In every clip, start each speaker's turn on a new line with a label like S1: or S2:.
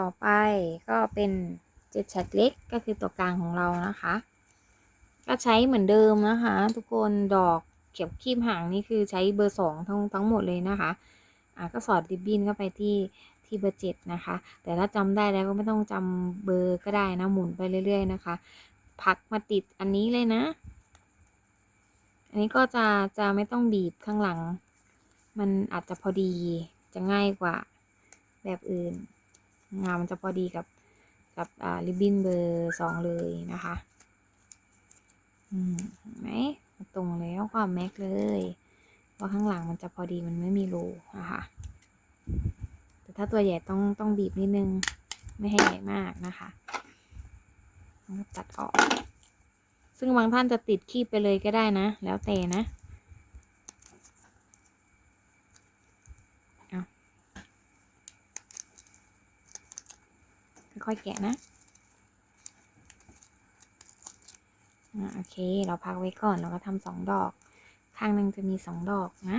S1: ต่อไปก็เป็นเจ็ดแฉกเล็กก็คือตัวกลางของเรานะคะ ก็ใช้เหมือนเดิมนะคะ ทุกคนดอกเข็บคีบหางนี่คือใช้เบอร์สองทั้งทั้งหมดเลยนะคะอะก็สอดริบบิ้นเข้าไปที่ที่เบอร์เจ็ดนะคะ แต่ถ้าจำได้แล้วก็ไม่ต้องจำเบอร์ก็ได้นะหมุนไปเรื่อย ๆ นะคะพักมาติดอันนี้เลยนะ อันนี้ก็จะจะไม่ต้องบีบข้างหลัง มันอาจจะพอดีจะง่ายกว่าแบบอื่น งานมันจะพอดีกับกับอ่าริบบิ้นเบอร์สองเลยนะคะอืมเห็นไหมตรงแล้วก็แม็กเลยเพราข้างหลังมันจะพอดีมันไม่มีรูนะคะแต่ถ้าตัวใหญ่ต้องต้องบีบนิดนึงไม่ให้ใหญ่มากนะคะตัดออก ซึ่งบางท่านจะติดคีบไปเลยก็ได้นะ แล้วแต่นะเอา ค่อยแกะนะอะโอเค เราพักไว้ก่อน เราก็ทำสองดอก ข้างหนึ่งจะมีสองดอกนะ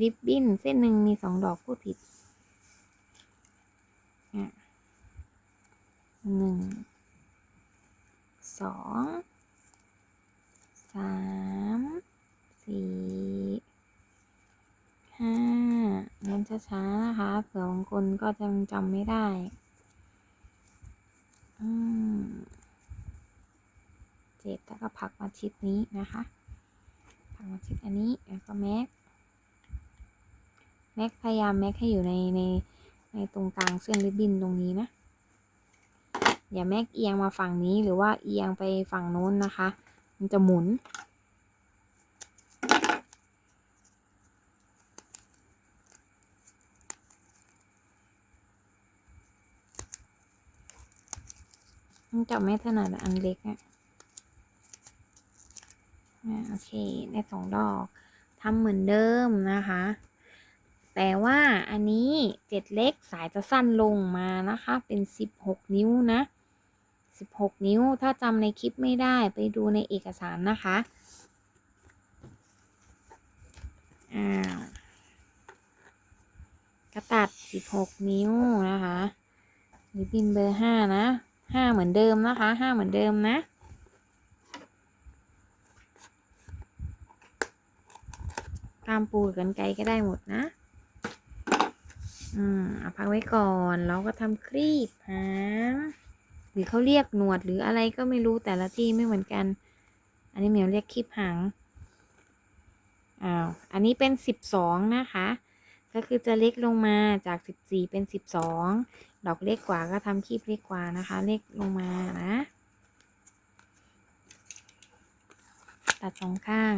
S1: ริบบิ้นเส้นหนึ่งมีสองดอกพูดผิดหนึ่ง สอง สาม สี่ ห้าเน้น ช้าๆนะคะเผื่อบางคนก็จำจำไม่ได้อืมเจ็ดแล้วก็พักมาชิดนี้นะคะพักมาชิดอันนี้แล้วก็แม็กแม็กพยายามแม็กให้อยู่ในในในตรงกลางเส้นริบบิ้นตรงนี้นะ อย่าแม็กเอียงมาฝั่งนี้หรือว่าเอียงไปฝั่งโน้นนะคะ มันจะหมุน จับไม่ถนัดอันเล็กอะอะโอเค ได้สองดอกทำเหมือนเดิมนะคะ แต่ว่าอันนี้เจ็ดเล็กสายจะสั้นลงมานะคะ เป็นสิบหกนิ้วนะสิบหกนิ้ว ถ้าจำในคลิปไม่ได้ไปดูในเอกสารนะคะ อ้าว กระตัดสิบหกนิ้วนะคะริบบินเบอร์ห้านะ ห้าเหมือนเดิมนะคะห้าเหมือนเดิมนะตามปูกันไกลก็ได้หมดนะ อืมเอาพักไว้ก่อนเราก็ทำครีบหางหรือเขาเรียกหนวดหรืออะไรก็ไม่รู้แต่ละที่ไม่เหมือนกัน อันนี้เหมียวเรียกครีบหาง อ้าว อันนี้เป็นสิบสองนะคะ ก็คือจะเล็กลงมาจากสิบสี่เป็นสิบสอง ดอกเล็กกว่าก็ทำคีบเล็กกว่านะคะ เล็กลงมานะ ตัดสองข้าง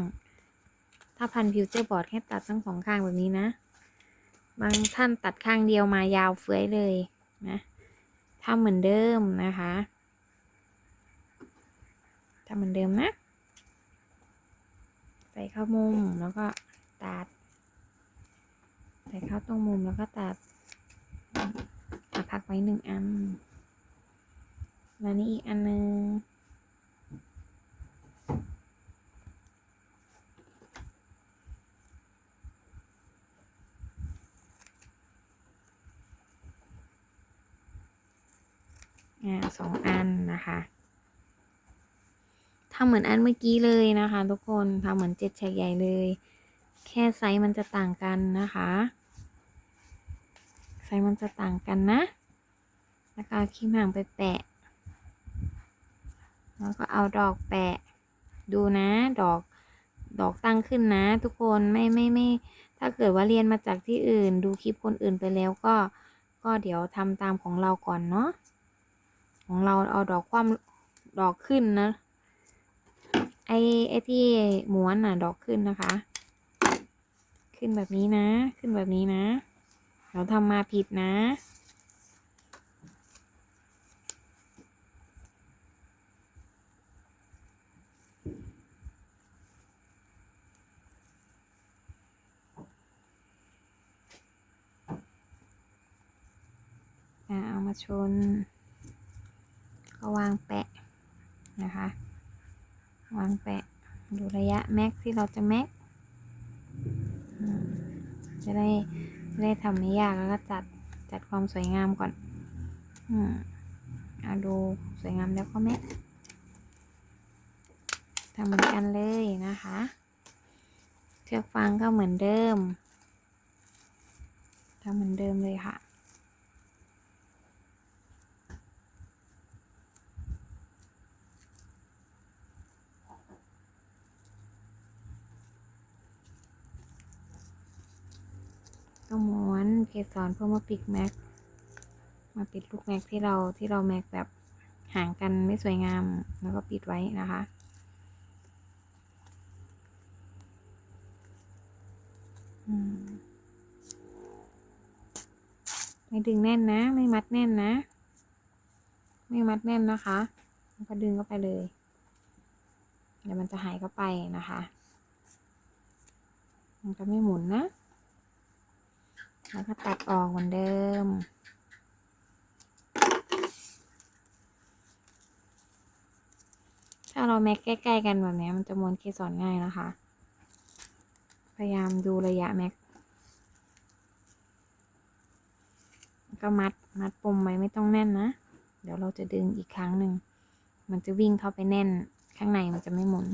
S1: ถ้าพันฟิวเจอร์บอร์ดให้ตัดทั้งสองข้างแบบนี้นะ บางท่านตัดข้างเดียวมายาวเฟื้อยเลยนะทำเหมือนเดิมนะคะทำเหมือนเดิมนะ ใส่เข้ามุมแล้วก็ตัด ใส่เข้าตรงมุมแล้วก็ตัด พักไว้หนึ่งอันแล้วนี่อีกอันนึงอ่าสองอันนะคะทำเหมือนอันเมื่อกี้เลยนะคะ ทุกคนทำเหมือนเจ็ดแฉกใหญ่เลย แค่ไซส์มันจะต่างกันนะคะ ไซส์มันจะต่างกันนะ แล้วก็เอาขี้หมางไปแปะ แล้วก็เอาดอกแปะ ดูนะดอกดอกตั้งขึ้นนะ ทุกคนไม่ไม่ไม่ ถ้าเกิดว่าเรียนมาจากที่อื่น ดูคลิปคนอื่นไปแล้วก็ ก็เดี๋ยวทำตามของเราก่อนเนาะของเราเอาดอกความดอกขึ้นนะไอ้ไอ้ที่ม้วนน่ะดอกขึ้นนะคะ ขึ้นแบบนี้นะ ขึ้นแบบนี้นะ เราทำมาผิดนะ อ่าเอามา ชน ก็วางแปะนะคะ วางแปะดูระยะแม็กที่เราจะแม็กจะได้จะได้ทำไม่ยากแล้วก็จัดจัดความสวยงามก่อนอืมเอาดูสวยงามแล้วก็แม่ทำเหมือนกันเลยนะคะเชือกฟางก็เหมือนเดิมทำเหมือนเดิมเลยค่ะ ก็ม้วน เกสรเพื่อมาปิดแม็ก มาปิดลูกแม็กที่เราที่เราแม็กแบบห่างกันไม่สวยงาม แล้วก็ปิดไว้นะคะไม่ดึงแน่นนะ ไม่มัดแน่นนะ ไม่มัดแน่นนะคะแล้วก็ดึงเข้าไปเลย เดี๋ยวมันจะหายเข้าไปนะคะ มันจะไม่หมุนนะ แล้วก็ตัดออกเหมือนเดิม ถ้าเราแม็กใกล้ๆกันแบบนี้มันจะม้วนเกสรง่ายนะคะ พยายามดูระยะแม็ก ก็มัดมัดปมไว้ไม่ต้องแน่นนะ เดี๋ยวเราจะดึงอีกครั้งหนึ่ง มันจะวิ่งเข้าไปแน่นข้างในมันจะไม่หมุน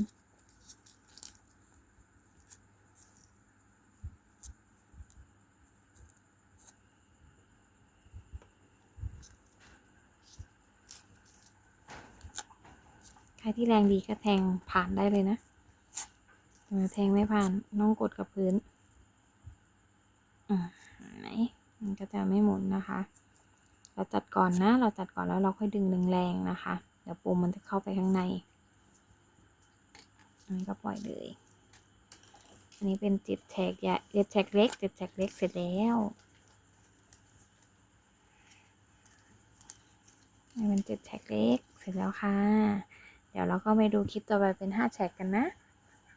S1: ที่แรงดีก็แทงผ่านได้เลยนะแทงไม่ผ่านต้องกดกับพื้นอ่าไหนมันก็จะไม่หมุนนะคะ เราจัดก่อนนะ เราจัดก่อนแล้วเราค่อยดึงดึงแรงนะคะ เดี๋ยวปุ่มมันจะเข้าไปข้างในอันนี้ก็ปล่อยเลย อันนี้เป็นจิตแฉกใหญ่เจ็ดแฉกเล็กเจ็ดแฉกเล็กเสร็จแล้วนี่เป็นจ็ดแฉกเล็กเสร็จแล้วค่ะ เดี๋ยวเราก็ไปดูคลิปต่อไปเป็น5แฉกกันนะ